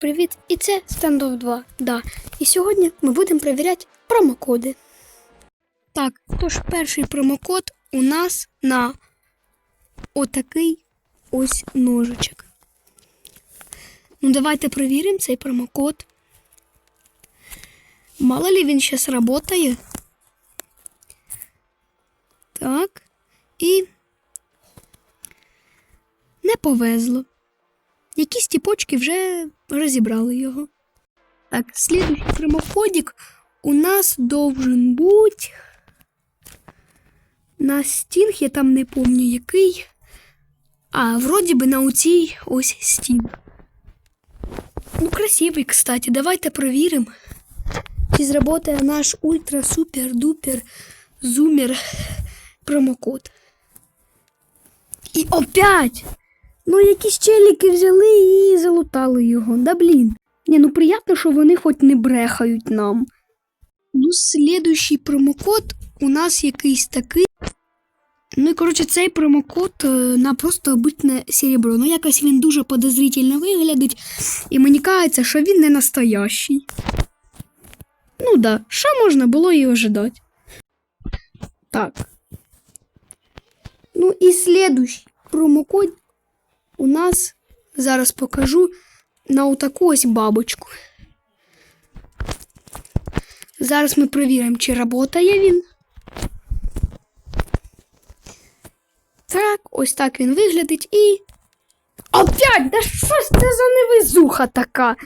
Привіт! І це Standoff 2. Да. І сьогодні ми будемо перевіряти промокоди. Так, тож перший промокод у нас на отакий ось ножичок. Ну, давайте перевіримо цей промокод. Мало ли він зараз працює. Так. І не повезло. Якісь тіпочки вже розібрали його. Так, слідуючий промокодик у нас должен бути. На стінг, я там не помню який. А, вроді би на оцій ось стін. Ну, красивий, кстати. Давайте перевіримо. Чи зработає наш ультра супер дупер зумер промокод. І опять! Ну, якісь челіки взяли і залутали його. Да блін. Ні, ну приємно, що вони хоч не брехають нам. Ну, слідуючий промокод у нас якийсь такий. Ну і коротше, цей промокод е, на просто обичне серебро. Ну, якось він дуже подозрительно виглядить, і мені кажеться, що він не настоящий. Ну да, що можна було і ожидати. Так. Ну і слідуючий промокод у нас зараз покажу на отаку ось бабочку. Зараз ми перевіримо, чи працює він. Так, ось так він виглядить і. Опять! Да що ж це за невезуха така?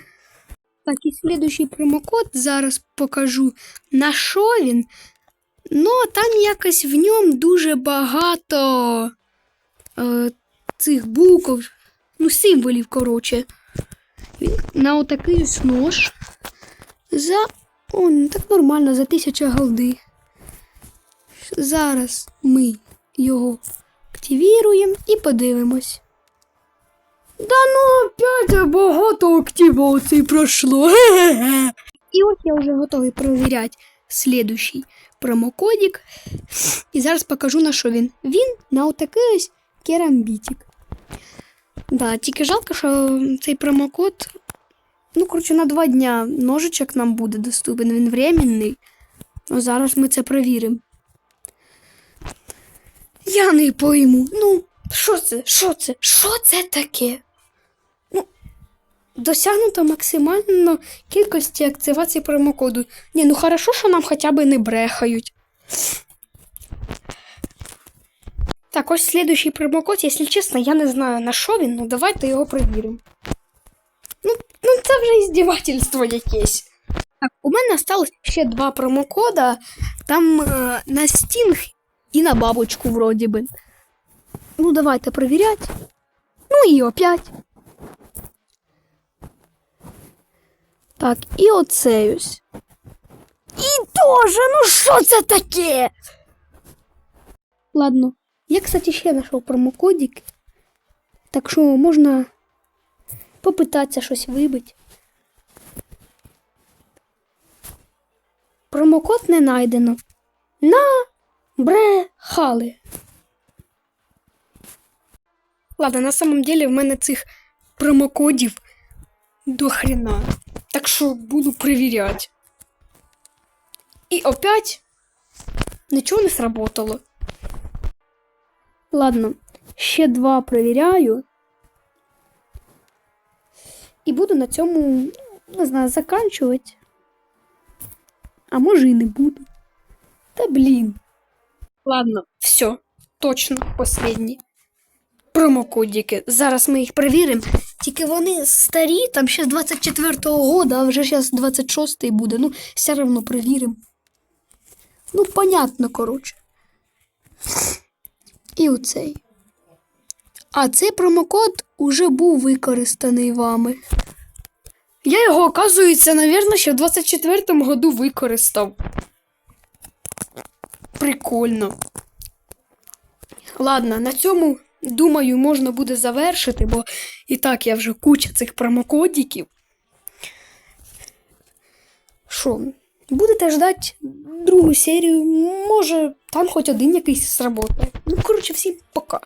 Так, і слідуючий промокод зараз покажу на що він. Ну, там якось в ньому дуже багато е, цих букв, ну, символів, коротше. Він на отакий нож за. О, так нормально, за тисячу голди. Зараз ми його активіруємо і подивимось. Да ну опять багато активацій пройшло. І от я вже готовий перевіряти слідущий промокодик. І зараз покажу на що він. Він на отакий ось керамбітик. Да, тільки жалко, що цей промокод. Ну, коротше, на два дня ножичок нам буде доступен, він временний. Ну, зараз ми це перевіримо. Я не пойму. Ну, що це? Що це? Що це таке? Ну, досягнуто максимально кількості активації промокоду. Ні, ну хорошо, що нам хоча б не брехають. Так, ось слідуючий промокод, якщо чесно, я не знаю на що він, ну давайте його перевіримо. Ну, ну це вже іздівательство якесь. Так, у мене осталось ще два промокода. Там е, на стінг і на бабочку, вроді би. Ну, давайте перевіряти. Ну і опять. Так, і оцей ось. І тоже, ну що це таке? Ладно. Я, кстати, ще знайшов промокодик. Так що можна попитатися щось вибити. Промокод не знайдено. На брехали. Ладно, на самом деле в мене цих промокодів до хрена. Так що буду перевіряти. І опять нічого не сработало. Ладно, ще два перевіряю. І буду на цьому, не знаю, заканчувати. А може і не буду. Та блін. Ладно, все, точно последні. Промокодики. Зараз ми їх перевіримо. Тільки вони старі, там ще з 24-го года, а вже зараз 26-й буде. Ну, все одно перевіримо. Ну, понятно, коротше. І оцей. А цей промокод уже був використаний вами. Я його, оказується, навірно, ще в 24-му году використав. Прикольно. Ладно, на цьому, думаю, можна буде завершити, бо і так я вже куча цих промокодиків. Що, будете ждати другу серію? Може, там хоч один якийсь сработає. Ну, коротше, всім пока.